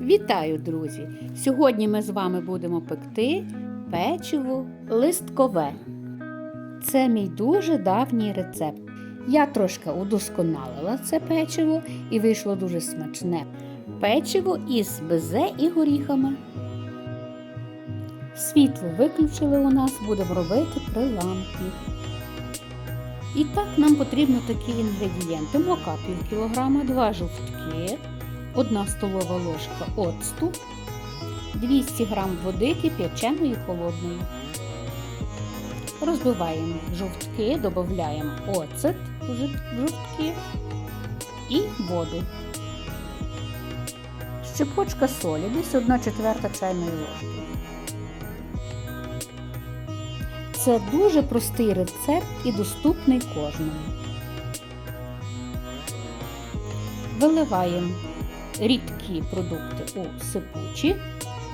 Вітаю, друзі! Сьогодні ми з вами будемо пекти печиво листкове. Це мій дуже давній рецепт. Я трошки удосконалила це печиво і вийшло дуже смачне печиво із безе і горіхами. Світло виключили у нас, будемо робити при лампі. І так нам потрібно такі інгредієнти: мука пів кілограма, два жовтки, 1 столова ложка оцту, 200 г води кип'яченої холодної. Розбиваємо жовтки, додаємо оцет жовтки і воду. Щепочка солі, десь 1 четверта чайної ложки. Це дуже простий рецепт і доступний кожному. Виливаємо рідкі продукти у сипучі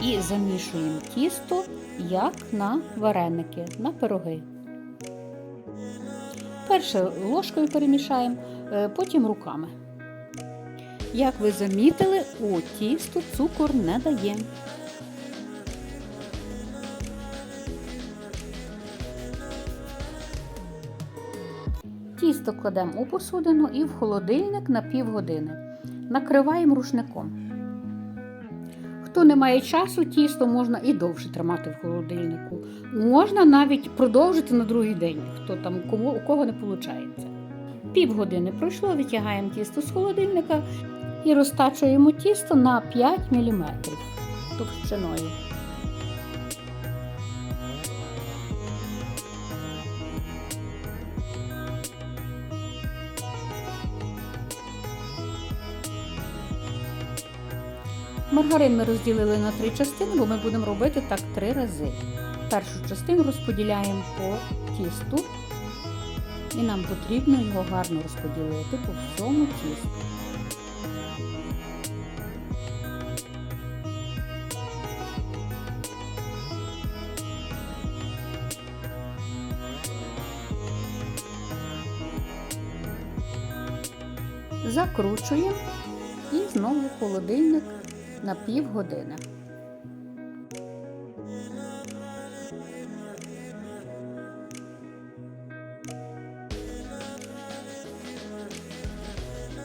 і замішуємо тісто, як на вареники, на пироги. Перше ложкою перемішаємо, е, потім руками. Як ви замітили, у тісто цукор не даємо. Тісто кладемо у посудину і в холодильник на півгодини. Накриваємо рушником. Хто не має часу, тісто можна і довше тримати в холодильнику. Можна навіть продовжити на другий день, хто там кому у кого не виходить. Півгодини пройшло, витягаємо тісто з холодильника і розтачуємо тісто на 5 мм товщиною. Маргарин ми розділили на три частини, бо ми будемо робити так три рази. Першу частину розподіляємо по тісту, і нам потрібно його гарно розподілити по всьому тісту. Закручуємо і знову холодильник на півгодини.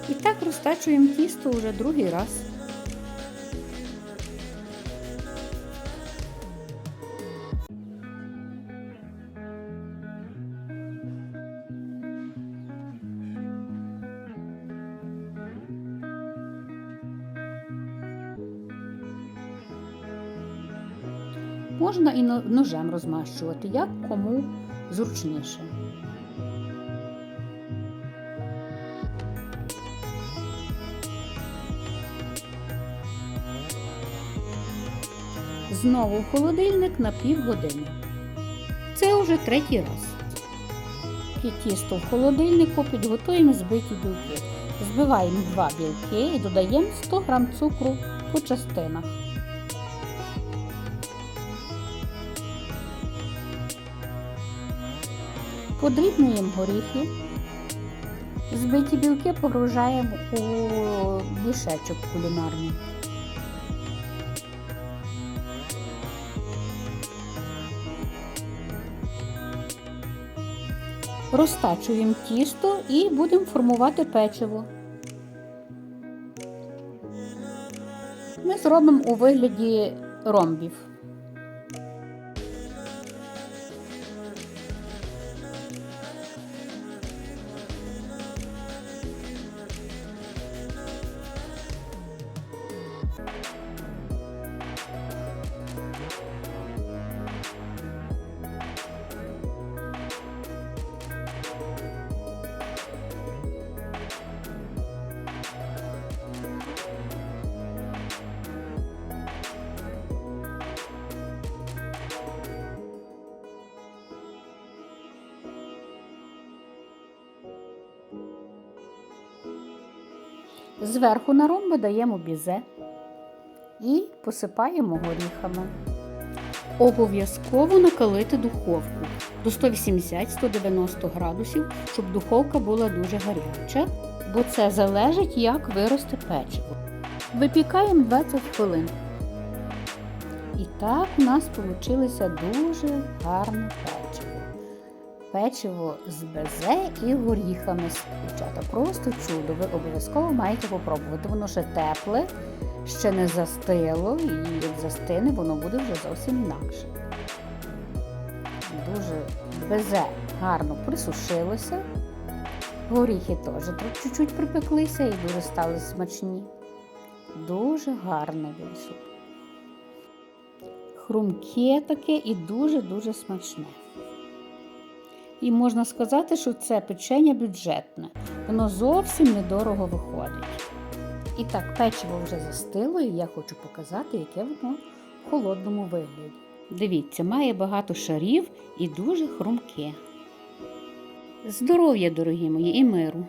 І так розтачуємо тісто вже другий раз. Можна і ножем розмащувати, як кому зручніше. Знову в холодильник на півгодини. Це вже третій раз. І тісто в холодильнику підготуємо збиті білки. Збиваємо два білки і додаємо 100 г цукру по частинах. Подрібнюємо горіхи. Збиті білки погружаємо у мішечок кулінарний. Розтачуємо тісто і будемо формувати печиво. Ми зробимо у вигляді ромбів. Зверху на ромби даємо бізе і посипаємо горіхами. Обов'язково накалити духовку до 180-190 градусів, щоб духовка була дуже гаряча, бо це залежить, як виросте печиво. Випікаємо 20 хвилин. І так у нас вийшло дуже гарне печиво. Печиво з безе і горіхами. Дівчата, просто чудо. Ви обов'язково маєте попробувати. Воно ще тепле, ще не застило, і як застине, воно буде вже зовсім інакше. Дуже безе гарно присушилося. Горіхи теж чуть-чуть припеклися і дуже стали смачні. Дуже гарне вийшло. Хрумке таке і дуже-дуже смачне. І можна сказати, що це печення бюджетне. Воно зовсім недорого виходить. І так, печиво вже застило, і я хочу показати, яке воно в холодному вигляді. Дивіться, має багато шарів і дуже хрумке. Здоров'я, дорогі мої, і миру!